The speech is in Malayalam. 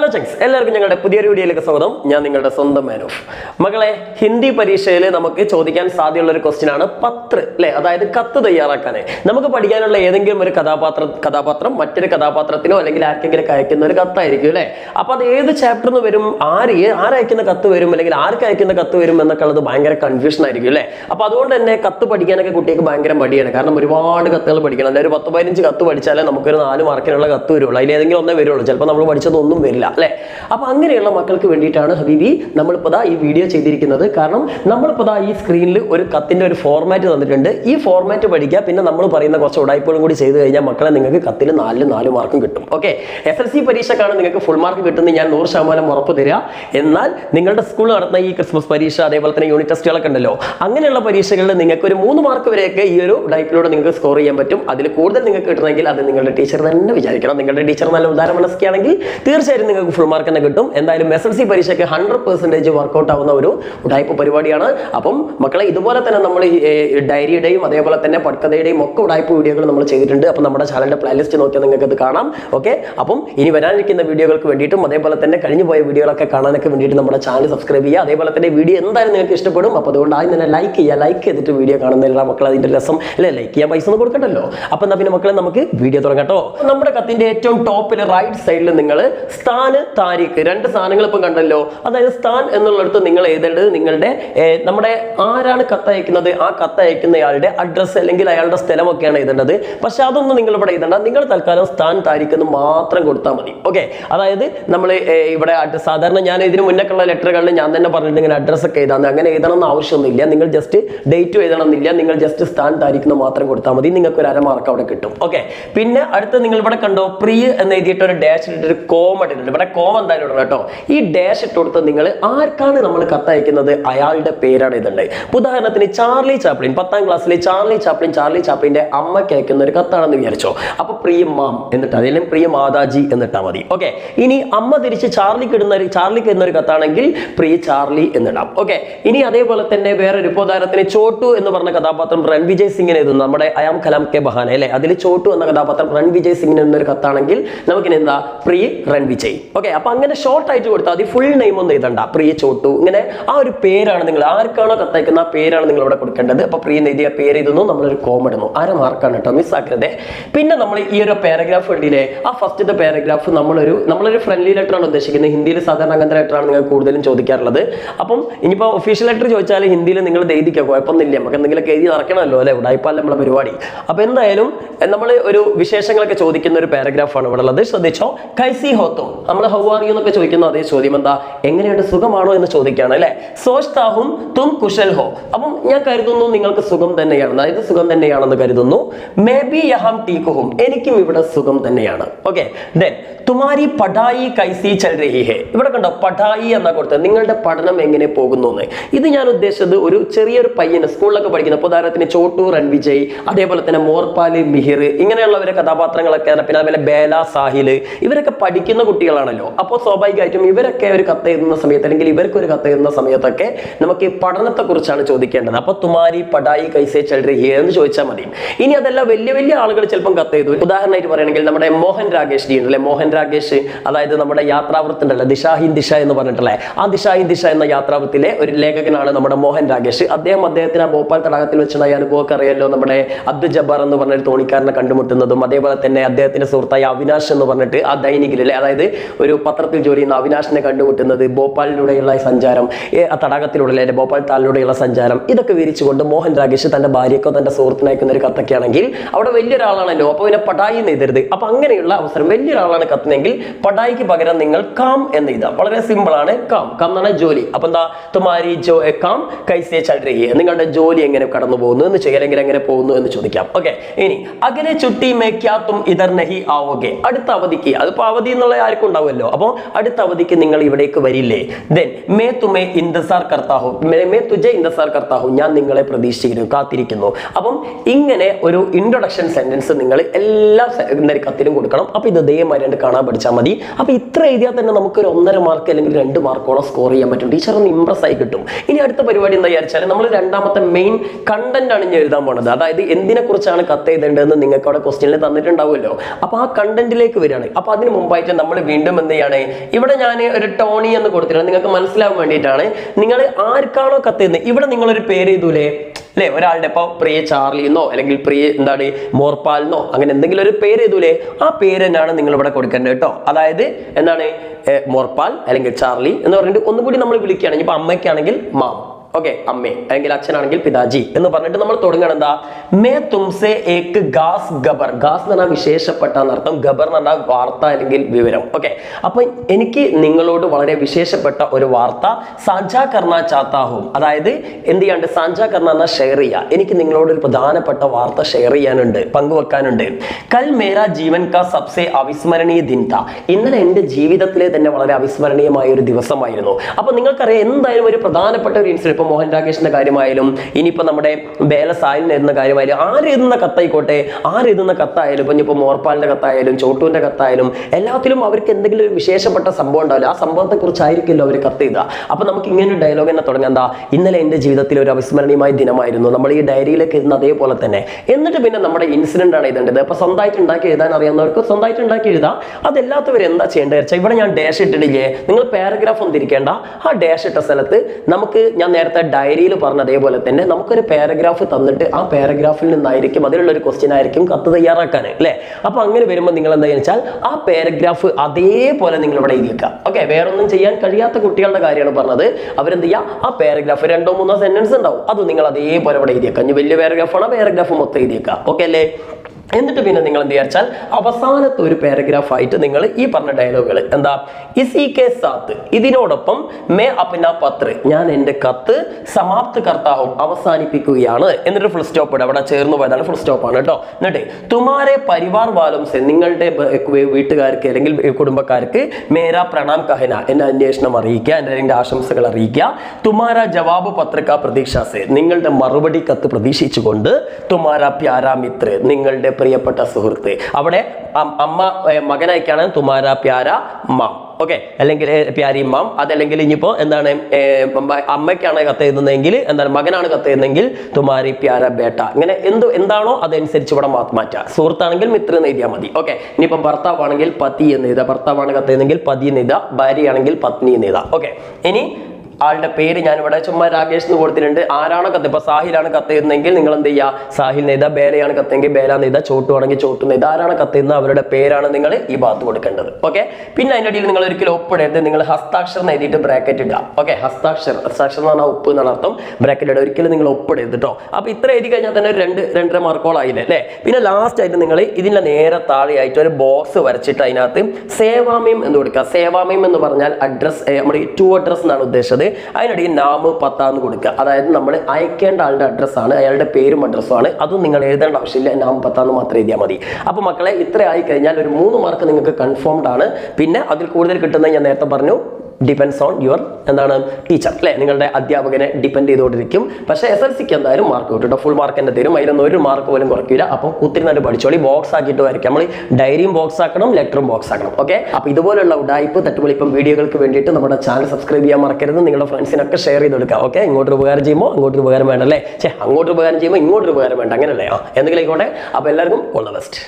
ഹലോ ചങ്സ് എല്ലാവർക്കും ഞങ്ങളുടെ പുതിയൊരു വീഡിയോയിലേക്ക് സ്വാഗതം. ഞാൻ നിങ്ങളുടെ സ്വന്തം മേനു. മകളെ ഹിന്ദി പരീക്ഷയിൽ നമുക്ക് ചോദിക്കാൻ സാധ്യതയുള്ള ഒരു ക്വസ്റ്റ്യൻ ആണ് പത്ര അല്ലെ? അതായത് കത്ത് തയ്യാറാക്കാനേ. നമുക്ക് പഠിക്കാനുള്ള ഏതെങ്കിലും ഒരു കഥാപാത്ര കഥാപാത്രം മറ്റൊരു കഥാപാത്രത്തിനോ അല്ലെങ്കിൽ ആർക്കെങ്കിലും അയക്കുന്ന ഒരു കത്തായിരിക്കും അല്ലെ? അപ്പൊ അത് ഏത് ചാപ്റ്ററിൽ നിന്ന് വരും? ആര് ആരയക്കുന്ന കത്ത് വരും? അല്ലെങ്കിൽ ആർക്ക് അയക്കുന്ന കത്ത് വരും? എന്നൊക്കെ ഉള്ളത് ഭയങ്കര കൺഫ്യൂഷൻ ആയിരിക്കും അല്ലെ? അപ്പൊ അതുകൊണ്ട് തന്നെ കത്ത് പഠിക്കാനൊക്കെ കുട്ടികൾക്ക് ഭയങ്കര മടിയാണ്. കാരണം ഒരുപാട് കത്തുകൾ പഠിക്കണം. അല്ലെങ്കിൽ ഒരു പത്ത് പതിനഞ്ച് കത്ത് പഠിച്ചാലേ നമുക്കൊരു നാല് മാർക്കിനുള്ള കത്ത് വരുള്ളൂ. അതിൽ ഏതെങ്കിലും ഒന്നേ വരുള്ളൂ. ചിലപ്പോൾ നമ്മൾ പഠിച്ചതൊന്നും വരില്ല. അല്ലെ? അപ്പൊ അങ്ങനെയുള്ള മക്കൾക്ക് വേണ്ടിയിട്ടാണ് ഹബീബി നമ്മളിപ്പോൾ ദാ ഈ വീഡിയോ ചെയ്തിരിക്കുന്നത്. കാരണം നമ്മളിപ്പോൾ ഈ സ്ക്രീനിൽ ഒരു കത്തിന്റെ ഒരു ഫോർമാറ്റ് തന്നിട്ടുണ്ട്. ഈ ഫോർമാറ്റ് പഠിക്കുക പിന്നെ നമ്മൾ പറയുന്ന കുറച്ച് ഉടായ്പകളും കൂടി ചെയ്ത് കഴിഞ്ഞാൽ മക്കളെ നിങ്ങൾക്ക് കത്തിൽ നാലിന് നാല് മാർക്കും കിട്ടും. ഓക്കെ എസ് എൽ സി പരീക്ഷക്കാണ് നിങ്ങൾക്ക് ഫുൾ മാർക്ക് കിട്ടുന്നത്. ഞാൻ നൂറ് ശതമാനം ഉറപ്പ് തരിക എന്നാൽ നിങ്ങളുടെ സ്കൂൾ നടത്തുന്ന ഈ ക്രിസ്മസ് പരീക്ഷ അതേപോലെ തന്നെ യൂണിറ്റ് ടെസ്റ്റുകളൊക്കെ ഉണ്ടല്ലോ അങ്ങനെയുള്ള പരീക്ഷകളിൽ നിങ്ങൾക്ക് ഒരു മൂന്ന് മാർക്ക് വരെയൊക്കെ ഈ ഒരു ഉടായ്പിലൂടെ നിങ്ങൾക്ക് സ്കോർ ചെയ്യാൻ പറ്റും. അതിൽ കൂടുതൽ നിങ്ങൾക്ക് കിട്ടണമെങ്കിൽ അത് നിങ്ങളുടെ ടീച്ചർ തന്നെ വിചാരിക്കണം. നിങ്ങളുടെ ടീച്ചർ നല്ല ഉദാഹരണ മനസ്സിലാണെങ്കിൽ തീർച്ചയായും നിങ്ങൾക്ക് ഫുൾ മാർക്ക് തന്നെ കിട്ടും. എന്തായാലും എസ് എൽ സി പരീക്ഷയ്ക്ക് ഹൺഡ്രഡ് പെർസെന്റേജ് വർക്കൗട്ട് ആവുന്ന ഒരു ഉടായ്പ പരിപാടിയാണ്. അപ്പം മക്കളെ ഇതുപോലെ തന്നെ നമ്മൾ ഡയറിയുടെയും അതേപോലെ തന്നെ പട്കഥയുടെയും ഒക്കെ ഉടായ്പ വീഡിയോകൾ നമ്മൾ ചെയ്തിട്ടുണ്ട്. അപ്പം നമ്മുടെ ചാനലിന്റെ പ്ലേലിസ്റ്റ് നോക്കിയാൽ നിങ്ങൾക്ക് ഇത് കാണാം. ഓക്കെ അപ്പം ഇനി വരാനിരിക്കുന്ന വീഡിയോകൾക്ക് വേണ്ടിയിട്ടും അതേപോലെ തന്നെ കഴിഞ്ഞു പോയ വീഡിയോകളൊക്കെ കാണാനൊക്കെ വേണ്ടിയിട്ട് നമ്മുടെ ചാനൽ സബ്സ്ക്രൈബ് ചെയ്യുക. അതേപോലെ തന്നെ വീഡിയോ എന്തായാലും നിങ്ങൾക്ക് ഇഷ്ടപ്പെടും. അപ്പോൾ അതുകൊണ്ട് ആദ്യം തന്നെ ലൈക്ക് ചെയ്യുക. ലൈക്ക് ചെയ്തിട്ട് വീഡിയോ കാണുന്നില്ല മക്കൾ അതിന്റെ രസം അല്ലേ? ലൈക്ക് ചെയ്യാൻ പൈസ ഒന്നും കൊടുക്കണ്ടല്ലോ? അപ്പം എന്നാൽ പിന്നെ മക്കളെ നമുക്ക് വീഡിയോ തുടങ്ങട്ടോ നമ്മുടെ കത്തിന്റെ ഏറ്റവും ടോപ്പിൽ റൈറ്റ് സൈഡിൽ നിങ്ങൾ സ്ഥാന് താരിഖ്. രണ്ട് സ്ഥാനങ്ങൾ ഇപ്പം കണ്ടല്ലോ. അതായത് സ്ഥാൻ എന്നുള്ളിടത്ത് നിങ്ങൾ എഴുതേണ്ടത് നിങ്ങളുടെ നമ്മുടെ ആരാണ് കത്തയക്കുന്നത് ആ കത്തയക്കുന്നയാളുടെ അഡ്രസ്സ് അല്ലെങ്കിൽ അയാളുടെ സ്ഥലമൊക്കെയാണ് എഴുതേണ്ടത്. പക്ഷെ അതൊന്നും നിങ്ങൾ ഇവിടെ എഴുതേണ്ട. നിങ്ങൾ തൽക്കാലം സ്ഥാൻ താരിഖ് എന്ന് മാത്രം കൊടുത്താൽ മതി. ഓക്കെ? അതായത് നമ്മൾ ഇവിടെ അഡ്രസ് സാധാരണ ഞാൻ ഇതിന് മുന്നേക്കുള്ള ലെറ്ററുകളിൽ ഞാൻ തന്നെ പറഞ്ഞിട്ട് ഇങ്ങനെ അഡ്രസ്സ് ഒക്കെ എഴുതാൻ. അങ്ങനെ എഴുതണം എന്ന് ആവശ്യമൊന്നുമില്ല. നിങ്ങൾ ജസ്റ്റ് ഡേറ്റ് എഴുതണം എന്നില്ല നിങ്ങൾ ജസ്റ്റ് സ്ഥാൻ താരിഖ് എന്ന് മാത്രം കൊടുത്താൽ മതി. നിങ്ങൾക്ക് ഒരു അരമാർക്ക് അവിടെ കിട്ടും. ഓക്കെ? പിന്നെ അടുത്ത് നിങ്ങൾ ഇവിടെ കണ്ടോ പ്രിയ എന്ന് എഴുതിയിട്ട് ഒരു ഡാഷ് ഇട്ടിട്ട് ഒരു കോമ ഇട്ടിട്ടുണ്ട്. ഇവിടെ കോമ എന്തായാലും ഇടണം കേട്ടോ. ഈ ഡാഷ് ഇട്ട് കൊടുത്ത് നിങ്ങൾ ആർക്കാണ് നമ്മൾ കത്തയക്കുന്നത് അയാളുടെ പേരാണ് ഇതുണ്ട്. ഉദാഹരണത്തിന് ചാർലി ചാപ്ലിൻ പത്താം ക്ലാസ്സിലെ ചാർലി ചാപ്ലിൻ ചാർലി ചാപ്ലിന്റെ അമ്മയ്ക്ക് അയക്കുന്ന ഒരു കത്താണെന്ന് വിചാരിച്ചോ. അപ്പൊ പ്രിയ മാം എന്നിട്ട് അതിലും പ്രിയ മാതാജി എന്നിട്ടാ മതി. ഓക്കെ ഇനി അമ്മ തിരിച്ച് ചാർലിക്ക് ഇടുന്ന ഒരു ചാർലിക്ക് ഇടുന്ന ഒരു കത്താണെങ്കിൽ പ്രിയ ചാർലി എന്നിടാം. ഓക്കെ ഇനി അതേപോലെ തന്നെ വേറെ ഒരു ഉദാഹരണത്തിന് ചോട്ടു എന്ന് പറഞ്ഞ കഥാപാത്രം രൺവിജയ് സിംഗിന് എഴുതുന്നു. നമ്മുടെ അയാം കലാം കെ ബഹാന അല്ലെ? അതിൽ ചോട്ടു എന്ന കഥാപാത്രം രൺവിജയ് സിംഗിന് എന്നൊരു കത്താണെങ്കിൽ നമുക്കിനി എന്താ? പ്രിയ രൺവിജയ്. ഓക്കെ അപ്പൊ അങ്ങനെ ഷോർട്ട് ആയിട്ട് കൊടുത്താൽ മതി. ഫുൾ നെയിം ഒന്നും എഴുതണ്ട. പ്രിയ ചോട്ടു. ഇങ്ങനെ ആ ഒരു പേരാണ് നിങ്ങൾ ആർക്കാണോ കത്തയക്കുന്ന ആ പേരാണ് നിങ്ങൾ ഇവിടെ കൊടുക്കേണ്ടത്. അപ്പൊ പ്രിയ എഴുതിയ പേര് ഇതൊന്നും ഒരു കോം ഇടുന്നു. അര മാർക്കാണ് കേട്ടോ മിസ് ആക്കരുത്. പിന്നെ നമ്മൾ ഈ ഒരു പാരഗ്രാഫ് കണ്ടില്ലേ ആ ഫസ്റ്റത്തെ പാരഗ്രാഫ് നമ്മളൊരു നമ്മളൊരു ഫ്രണ്ട്ലി ലെറ്റർ ആണ് ഉദ്ദേശിക്കുന്നത്. ഹിന്ദിയിൽ സാധാരണ അങ്ങനത്തെ ലെറ്റർ ആണ് നിങ്ങൾ കൂടുതലും ചോദിക്കാറുള്ളത്. അപ്പം ഇനിയിപ്പോൾ ഒഫീഷ്യൽ ലെറ്റർ ചോദിച്ചാൽ ഹിന്ദിയിൽ നിങ്ങൾ എഴുതിക്കോ? കുഴപ്പമൊന്നുമില്ല. നമുക്ക് എന്തെങ്കിലുമൊക്കെ എഴുതി നടക്കണമല്ലോ അല്ലേ? ഉടായ്പാൽ നമ്മളെ പരിപാടി. അപ്പോൾ എന്തായാലും നമ്മൾ ഒരു വിശേഷങ്ങളൊക്കെ ചോദിക്കുന്ന ഒരു പാരഗ്രാഫാണ് ഇവിടെ ഉള്ളത്. ശ്രദ്ധിച്ചോ? കൈസി ഹോത്തോ. നമ്മൾ ഹൗ എന്നൊക്കെ ചോദിക്കുന്ന അതേ ചോദ്യം എന്താ? എങ്ങനെയുണ്ട്? സുഖമാണോ എന്ന് ചോദിക്കുകയാണ് അല്ലേ? സോഷ്താഹും തും കുശൽ ഹോ അപ്പം ഞാൻ കരുതുന്നു നിങ്ങൾക്ക് സുഖം തന്നെയാണ്. അതായത് സുഖം തന്നെയാണെന്ന് കരുതുന്നു. മേ ബി യഹാം ടീക്കുഹും. എനിക്കും ഇവിടെ സുഖം തന്നെയാണ്. ഓക്കെ ദെൻ തുമാരി പഠായി കൈസി ചൽ ഹെ ഇവിടെ കണ്ടോ പഠായി എന്നാ കൊടുത്തത്. നിങ്ങളുടെ പഠനം എങ്ങനെ പോകുന്നു എന്ന് ഇത് ഞാൻ ഉദ്ദേശിച്ചത് ഒരു ചെറിയൊരു പയ്യന് സ്കൂളിലൊക്കെ പഠിക്കുന്ന ഉദാഹരണത്തിന് ചോട്ടു രൺവിജയ് അതേപോലെ തന്നെ മോർപാൽ മിഹിർ ഇങ്ങനെയുള്ളവരെ കഥാപാത്രങ്ങളൊക്കെ പിന്നെ അതുപോലെ ബേല സാഹിൽ ഇവരൊക്കെ പഠിക്കുന്ന കുട്ടികളാണല്ലോ അപ്പോൾ സ്വാഭാവികമായിട്ടും ഇവരൊക്കെ ഒരു കത്ത് എഴുതുന്ന സമയത്ത് അല്ലെങ്കിൽ ഇവർക്ക് ഒരു കത്ത് എഴുതുന്ന സമയത്തൊക്കെ നമുക്ക് ഈ പഠനത്തെക്കുറിച്ചാണ് ചോദിക്കേണ്ടത്. അപ്പോൾ തുമാരി പടായി കൈസേ ചൽ രഹി എന്ന് ചോദിച്ചാൽ മതി. ഇനി അതല്ല വലിയ വലിയ ആളുകൾ ചിലപ്പം കത്ത് എഴുതും. ഉദാഹരണമായിട്ട് പറയുകയാണെങ്കിൽ നമ്മുടെ മോഹൻ രാകേഷ് ജി ഉണ്ടല്ലേ? മോഹൻ രാകേഷ് അതായത് നമ്മുടെ യാത്രാവൃത്തി ഉണ്ടല്ലോ ദിശാഹിൻ ദിശ എന്ന് പറഞ്ഞിട്ടുള്ള. ആ ദിശാഹിൻ ദിശ എന്ന യാത്രാവൃത്തിലെ ഒരു ലേഖകനാണ് നമ്മുടെ മോഹൻ രാകേഷ് അദ്ദേഹം അദ്ദേഹത്തിന് ആ ഭോപ്പാൽ തടാകത്തിൽ വെച്ചുണ്ടായ അനുഭവമൊക്കെ അറിയാലോ? നമ്മുടെ അബ്ദുൽ ജബ്ബാർ എന്ന് പറഞ്ഞ ഒരു തോണിക്കാരനെ കണ്ടുമുട്ടുന്നതും അതേപോലെ തന്നെ അദ്ദേഹത്തിന്റെ സുഹൃത്തായ അവിനാശ് എന്ന് പറഞ്ഞിട്ട് ആ ദൈനികിലെ അതായത് ഒരു പത്രത്തിൽ ജോലി ചെയ്യുന്ന അവിനാശിനെ കണ്ടുമുട്ടുന്നത് ഭോപ്പാലിലൂടെയുള്ള സഞ്ചാരം തടാകത്തിലൂടെ അല്ലെങ്കിൽ ഭോപ്പാൽ താലിലൂടെയുള്ള സഞ്ചാരം ഇതൊക്കെ വിരിച്ചുകൊണ്ട് മോഹൻ രാകേഷ് തന്റെ ഭാര്യക്കോ തന്റെ സുഹൃത്തിനായിക്കുന്ന ഒരു കത്തൊക്കെയാണെങ്കിൽ അവിടെ വലിയൊരാളാണല്ലോ അപ്പോൾ പിന്നെ പടായി എഴുതരുത്. അപ്പൊ അങ്ങനെയുള്ള അവസരം വലിയൊരാളാണ് കത്തുന്നെങ്കിൽ പടായിക്ക് പകരം നിങ്ങൾ കാം എന്ന് എഴുതാം. വളരെ സിമ്പിൾ ആണ് കാം. കാം എന്നാണ് ജോലി. അപ്പൊ എന്താ? തുമാരി ജോ കാം കൈസേ ചൽ നിങ്ങളുടെ ജോലി എങ്ങനെ കടന്നു പോകുന്നു? എന്ന് ചോദിക്കാം അല്ലെങ്കിൽ എങ്ങനെ പോകുന്നു എന്ന് ചോദിക്കാം. ഓക്കെ ഇനി അകലെ ചുട്ടി മേക്കാത്തും ഇതർ നഹി ആവോകെ. അടുത്ത അവധിക്ക്. അതിപ്പോ അവധി എന്നുള്ള ആർക്കും ഉണ്ടാവുമല്ലോ. അപ്പോൾ അടുത്ത അവധിക്ക് നിങ്ങൾ ഇവിടേക്ക് വരില്ലേ? ദെൻ മേ തുമേ ഇന്തസാർ കർത്താഹു മേ തുജെ ഇന്തസാർ കർത്താഹു ഞാൻ നിങ്ങളെ പ്രതീക്ഷിക്കുന്നു കാത്തിരിക്കുന്നു. അപ്പം ഇങ്ങനെ ഒരു ഇൻട്രൊഡക്ഷൻ സെന്റൻസ് നിങ്ങൾ എല്ലാ സെ- കത്തിലും കൊടുക്കണം. അപ്പോൾ ഇത് ദയമായിട്ട് കാണാൻ പഠിച്ചാൽ മതി. അപ്പോൾ ഇത്ര എഴുതിയാൽ തന്നെ നമുക്ക് ഒരു ഒന്നര മാർക്ക് അല്ലെങ്കിൽ രണ്ട് മാർക്കോളം സ്കോർ ചെയ്യാൻ പറ്റും. ടീച്ചർ ഒന്ന് ഇമ്പ്രസ് ആയി കിട്ടും. ഇനി അടുത്ത പരിപാടി എന്താ വിചാരിച്ചാൽ നമ്മൾ രണ്ടാമത്തെ മെയിൻ കണ്ടന്റ് ആണ് ഇനി എഴുതാൻ പോണത്. അതായത് എന്തിനെ കുറിച്ചാണ് കത്ത് എഴുതേണ്ടതെന്ന് നിങ്ങൾക്ക് അവിടെ ക്വസ്റ്റ്യനിൽ തന്നിട്ടുണ്ടാവുമല്ലോ. അപ്പൊ ആ കണ്ടന്റിലേക്ക് വരികയാണ്. അപ്പൊ അതിന് മുമ്പായിട്ട് നമ്മൾ വീണ്ടും വീണ്ടും എന്ത് ചെയ്യാണ്? ഇവിടെ ഞാൻ ഒരു ടോണി എന്ന് കൊടുത്തിട്ടുണ്ട്. നിങ്ങൾക്ക് മനസ്സിലാവാൻ വേണ്ടിയിട്ടാണ്. നിങ്ങൾ ആർക്കാണോ കത്തുന്നത് ഇവിടെ നിങ്ങളൊരു പേര് ചെയ്തൂലേ അല്ലെ ഒരാളുടെ ഇപ്പോൾ പ്രിയ ചാർലി എന്നോ അല്ലെങ്കിൽ പ്രിയ എന്താണ് മോർപാൽ എന്നോ അങ്ങനെ എന്തെങ്കിലും ഒരു പേര് ചെയ്തൂലേ ആ പേര് തന്നെയാണ് നിങ്ങൾ ഇവിടെ കൊടുക്കേണ്ടത് കേട്ടോ. അതായത് എന്താണ് മോർപാൽ അല്ലെങ്കിൽ ചാർലി എന്ന് പറഞ്ഞിട്ട് ഒന്നുകൂടി നമ്മൾ വിളിക്കുകയാണെങ്കിൽ ഇപ്പൊ അമ്മയ്ക്കാണെങ്കിൽ മാം. ഓക്കെ അമ്മ അല്ലെങ്കിൽ അച്ഛനാണെങ്കിൽ പിതാജി എന്ന് പറഞ്ഞിട്ട് നമ്മൾ തുടങ്ങണം എന്താ? മേ തുംസെ ഏക്ക് ഗാസ് ഗബർ. ഗാസ് എന്ന് പറഞ്ഞാൽ വിശേഷപ്പെട്ട എന്നർത്ഥം ഗബർ എന്ന് പറഞ്ഞാൽ വാർത്ത അല്ലെങ്കിൽ വിവരം. ഓക്കെ അപ്പൊ എനിക്ക് നിങ്ങളോട് വളരെ വിശേഷപ്പെട്ട ഒരു വാർത്ത. സാഞ്ചാ കർണ ചാത്താഹും. അതായത് എന്ത് ചെയ്യാണ്ട് സാഞ്ചാ കർണ എന്നാൽ ഷെയർ ചെയ്യുക. എനിക്ക് നിങ്ങളോട് ഒരു പ്രധാനപ്പെട്ട വാർത്ത ഷെയർ ചെയ്യാനുണ്ട് പങ്കുവെക്കാനുണ്ട്. കൽ മേരാ ജീവൻ കാ സബ്സെ അവിസ്മരണീയ ദിന്ത ഇന്നലെ എന്റെ ജീവിതത്തിലെ തന്നെ വളരെ അവിസ്മരണീയമായ ഒരു ദിവസമായിരുന്നു. അപ്പൊ നിങ്ങൾക്കറിയാം എന്തായാലും ഒരു പ്രധാനപ്പെട്ട ഒരു ഇൻസിഡന്റ് ഇപ്പൊ മോഹൻ രാകേഷിന്റെ കാര്യമായാലും ഇനിയിപ്പോ നമ്മുടെ ബേല സായിലിന് എഴുതുന്ന കാര്യമായാലും ആരെഴുതുന്ന കത്തായിക്കോട്ടെ ആരെഴുതുന്ന കത്തായാലും ഇപ്പൊ ഇനിയിപ്പോ മോർപ്പാലിന്റെ കത്തായാലും ചോട്ടുവിന്റെ കത്തായാലും എല്ലാത്തിലും അവർക്ക് എന്തെങ്കിലും ഒരു വിശേഷപ്പെട്ട സംഭവം ഉണ്ടാവില്ല. ആ സംഭവത്തെ കുറിച്ചായിരിക്കുമല്ലോ അവർ കത്ത് ചെയ്തുക അപ്പൊ നമുക്ക് ഇങ്ങനെ ഒരു ഡയലോഗ് തന്നെ തുടങ്ങാം. എന്താ ഇന്നലെ എന്റെ ജീവിതത്തിൽ ഒരു അവിസ്മരണീയമായ ദിനമായിരുന്നു. നമ്മൾ ഈ ഡയറിയിലേക്ക് എഴുതുന്ന അതേപോലെ തന്നെ. എന്നിട്ട് പിന്നെ നമ്മുടെ ഇൻസിഡന്റ് ആണ് എഴുതേണ്ടത് അപ്പൊ സ്വന്തമായിട്ട് ഉണ്ടാക്കി എഴുതാൻ അറിയാവുന്നവർക്ക് സ്വന്തമായിട്ട് ഉണ്ടാക്കി എഴുതാം. അതല്ലാത്തവർ എന്താ ചെയ്യേണ്ടത് വെച്ചാൽ ഇവിടെ ഞാൻ ഡാഷ് ഇട്ടിട്ടില്ലേ? നിങ്ങൾ പാരഗ്രാഫ് ഒന്നിരിക്കേണ്ട ആ ഡാഷ് ഇട്ട സ്ഥലത്ത് നമുക്ക് ഞാൻ നേരത്തെ ഡയറിയിൽ പറഞ്ഞ അതേപോലെ തന്നെ നമുക്കൊരു പാരഗ്രാഫ് തന്നിട്ട് ആ പാരഗ്രാഫിൽ നിന്നായിരിക്കും അതിലുള്ള ഒരു ക്വസ്റ്റ്യൻ ആയിരിക്കും കത്ത് തയ്യാറാക്കാൻ അല്ലേ? അപ്പൊ അങ്ങനെ വരുമ്പോൾ നിങ്ങൾ എന്താ വെച്ചാൽ ആ പാരഗ്രാഫ് അതേപോലെ നിങ്ങൾ ഇവിടെ എഴുതിയേക്കാം ഓക്കെ വേറൊന്നും ചെയ്യാൻ കഴിയാത്ത കുട്ടികളുടെ കാര്യമാണ് പറഞ്ഞത്. അവരെന്ത് ചെയ്യുക? ആ പാരഗ്രാഫ് രണ്ടോ മൂന്നോ സെന്റൻസ് ഉണ്ടാവും. അത് നിങ്ങൾ അതേപോലെ ഇവിടെ എഴുതിയേക്കാം ഇനി വലിയ പാരഗ്രാഫാണ് പാരഗ്രാഫ് മൊത്തം എഴുതിയേക്കാം ഓക്കെ അല്ലേ? എന്നിട്ട് പിന്നെ നിങ്ങൾ എന്ത് വിചാരിച്ചാൽ അവസാനത്തെ ഒരു പാരഗ്രാഫ് ആയിട്ട് നിങ്ങൾ ഈ പറഞ്ഞ ഡയലോഗുകൾ എന്താ? ഇസി കെ സാത്ത് ഇതിനോടൊപ്പം മേ അപ്ന പത്ര ഞാൻ എന്റെ കത്ത് സമാപ്ത കർത്താവും അവസാനിപ്പിക്കുകയാണ്. എന്നിട്ട് ഫുൾ സ്റ്റോപ്പ് ഇടാം. അവിടെ ചേർന്ന് പോയതാണ് ഫുൾ സ്റ്റോപ്പ് ആണ് കേട്ടോ. എന്നിട്ട് തുമാരെ പരിവാർ വാലും സെ നിങ്ങളുടെ വീട്ടുകാർക്ക് അല്ലെങ്കിൽ കുടുംബക്കാർക്ക് മേരാ പ്രണാം കഹന എന്നെ അന്വേഷണം അറിയിക്കുക എന്റെ എന്റെ ആശംസകൾ അറിയിക്കുക. തുമാര ജവാബ് പത്രിക പ്രതീക്ഷ സെ നിങ്ങളുടെ മറുപടി കത്ത് പ്രതീക്ഷിച്ചുകൊണ്ട് തുമാര പ്യാരാ മിത്ര നിങ്ങളുടെ പ്രിയപ്പെട്ട സുഹൃത്ത് അവിടെ അമ്മ മകനായിക്കാണ് തുമാര പ്യാര മാം. ഓക്കെ? അല്ലെങ്കിൽ പ്യാരി മാം. അതല്ലെങ്കിൽ ഇനിയിപ്പോ എന്താണ് അമ്മയ്ക്കാണ് കത്ത് എഴുതുന്നതെങ്കിൽ എന്താണ് മകനാണ് കത്ത് എഴുതുന്നതെങ്കിൽ തുമാരി പ്യാര ബേട്ട. ഇങ്ങനെ എന്ത് എന്താണോ അതനുസരിച്ച് ഇവിടെ മാറ്റാം. സുഹൃത്താണെങ്കിൽ മിത്രം എന്ന് എഴുതിയാൽ മതി. ഓക്കെ? ഇനിയിപ്പം ഭർത്താവാണെങ്കിൽ പതി എന്ന് എഴുതുക. ഭർത്താവാണ് കത്ത് എഴുതുന്നെങ്കിൽ പതി എന്ന് എഴുതുക. ഭാര്യയാണെങ്കിൽ പത്നി എന്ന് എഴുതുക. ഓക്കെ? ഇനി ആളുടെ പേര് ഞാൻ ഇവിടെ ചുമ്മാ രാകേഷ് എന്ന് കൊടുത്തിട്ടുണ്ട്. ആരാണോ കത്ത്? ഇപ്പൊ സാഹിലാണ് കത്ത് നിങ്ങൾ എന്ത് ചെയ്യുക സാഹിൽ നെയ്ത ബേലയാണ് കത്തെങ്കിൽ ബേല നെയ്ത ചോട്ടു ആണെങ്കിൽ ചോട്ടു നെയ്ത. ആരാണ് കത്ത് അവരുടെ പേരാണ് നിങ്ങൾ ഈ ഭാഗത്ത് കൊടുക്കേണ്ടത്. ഓക്കെ? പിന്നെ അതിന്റെ ഇടയിൽ നിങ്ങൾ ഒരിക്കലും ഒപ്പിടരുത്. നിങ്ങൾ ഹസ്താക്ഷരം എഴുതിയിട്ട് ബ്രാക്കറ്റ് ഇടുക. ഓക്കെ? ഹസ്താക്ഷരം. ഹസ്താക്ഷരം എന്ന് പറഞ്ഞാൽ ഉപ്പ് എന്നാണ് അർത്ഥം. ബ്രാക്കറ്റ് ഇടുക. ഒരിക്കലും നിങ്ങൾ ഒപ്പിടരുത് കേട്ടോ അപ്പൊ ഇത്ര എഴുതി കഴിഞ്ഞാൽ തന്നെ രണ്ട് രണ്ടര മാർക്കോളായില്ലേ അല്ലേ? പിന്നെ ലാസ്റ്റ് ആയിട്ട് നിങ്ങൾ ഇതിന്റെ നേരെ താഴെയായിട്ട് ഒരു ബോക്സ് വരച്ചിട്ട് അതിനകത്ത് സേവാമയം എന്ന് കൊടുക്കുക. സേവാമയം എന്ന് പറഞ്ഞാൽ അഡ്രസ് നമ്മുടെ ടു അഡ്രസ് എന്നാണ് ഉദ്ദേശിച്ചത്. അതിനിടയിൽ നാമ് പത്താന്ന് കൊടുക്കുക. അതായത് നമ്മൾ അയക്കേണ്ട ആളുടെ അഡ്രസ്സാണ് അയാളുടെ പേരും അഡ്രസ്സുമാണ് അതും നിങ്ങൾ എഴുതേണ്ട ആവശ്യമില്ല. നാം പത്താന്ന് മാത്രം എഴുതിയാൽ മതി. അപ്പോൾ മക്കളെ ഇത്ര ആയി കഴിഞ്ഞാൽ ഒരു മൂന്ന് മാർക്ക് നിങ്ങൾക്ക് കൺഫേംഡ് ആണ്. പിന്നെ അതിൽ കൂടുതൽ കിട്ടുന്നത് ഞാൻ നേരത്തെ പറഞ്ഞു. ഡിപ്പെൻസ് ഓൺ യുവർ എന്താണ് ടീച്ചർ അല്ലേ? നിങ്ങളുടെ അധ്യാപകനെ ഡിപെൻഡ് ചെയ്തുകൊണ്ടിരിക്കും. പക്ഷേ എസ് എൽ സിക്ക് എന്തായാലും മാർക്ക് കിട്ടും ഫുൾ മാർക്ക് തന്നെ തരും. അതിലൊന്നും ഒരു മാർക്ക് പോലും കുറയ്ക്കില്ല അപ്പം നല്ല പഠിച്ചോളി. ബോക്സ് ആക്കിയിട്ട് വരയ്ക്കാം. നമ്മൾ ഡയറിയും ബോക്സ് ആക്കണം ലെറ്ററും ബോക്സ് ആക്കണം. ഓക്കെ അപ്പോൾ ഇതുപോലുള്ള ഉടായ്പ് തട്ടുപൊളിപ്പം വീഡിയോകൾക്ക് വേണ്ടിയിട്ട് നമ്മുടെ ചാനൽ സബ്സ്ക്രൈബ് ചെയ്യാൻ മറക്കരുത്. നിങ്ങളുടെ ഫ്രണ്ട്സിനൊക്കെ ഷെയർ ചെയ്ത് കൊടുക്കുക ഓക്കെ ഇങ്ങോട്ട് ഉപകാരം ചെയ്യുമ്പോൾ അങ്ങോട്ട് ഉപകാരം വേണ്ട അല്ലേ? ചേ അങ്ങോട്ട് ഉപകാരം ചെയ്യുമ്പോൾ ഇങ്ങോട്ട് ഉപകാരം വേണ്ട. അങ്ങനെയല്ലേ ആ എന്തെങ്കിലും ആയിക്കോട്ടെ. അപ്പോൾ എല്ലാവർക്കും ഓൾ ദ ബെസ്റ്റ്